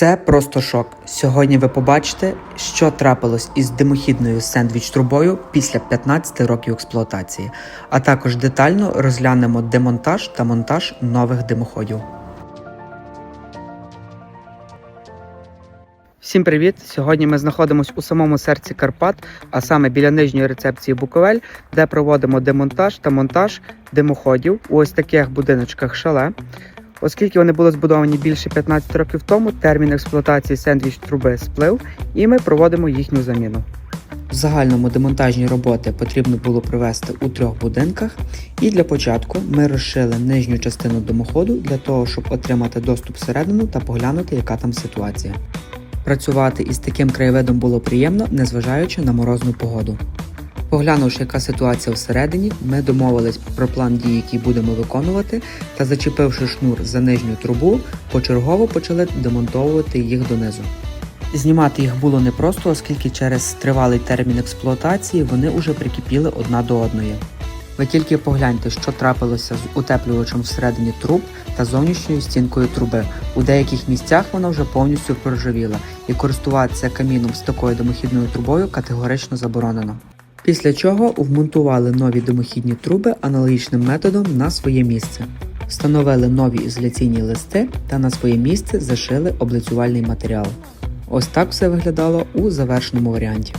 Це просто шок. Сьогодні ви побачите, що трапилось із димохідною сендвіч трубою після 15 років експлуатації, а також детально розглянемо демонтаж та монтаж нових димоходів. Всім привіт! Сьогодні ми знаходимося у самому серці Карпат, а саме біля нижньої рецепції Буковель, де проводимо демонтаж та монтаж димоходів у ось таких будиночках шале. Оскільки вони були збудовані більше 15 років тому, термін експлуатації сендвіч труби сплив, і ми проводимо їхню заміну. В загальному демонтажні роботи потрібно було провести у трьох будинках, і для початку ми розшили нижню частину димоходу для того, щоб отримати доступ всередину та поглянути, яка там ситуація. Працювати із таким краєвидом було приємно, незважаючи на морозну погоду. Поглянувши, яка ситуація всередині, ми домовились про план дій, який будемо виконувати, та зачепивши шнур за нижню трубу, почергово почали демонтовувати їх донизу. Знімати їх було непросто, оскільки через тривалий термін експлуатації вони вже прикипіли одна до одної. Ви тільки погляньте, що трапилося з утеплювачем всередині труб та зовнішньою стінкою труби. У деяких місцях вона вже повністю проржавіла, і користуватися каміном з такою димохідною трубою категорично заборонено. Після чого вмонтували нові димохідні труби аналогічним методом на своє місце. Встановили нові ізоляційні листи та на своє місце зашили облицювальний матеріал. Ось так все виглядало у завершеному варіанті.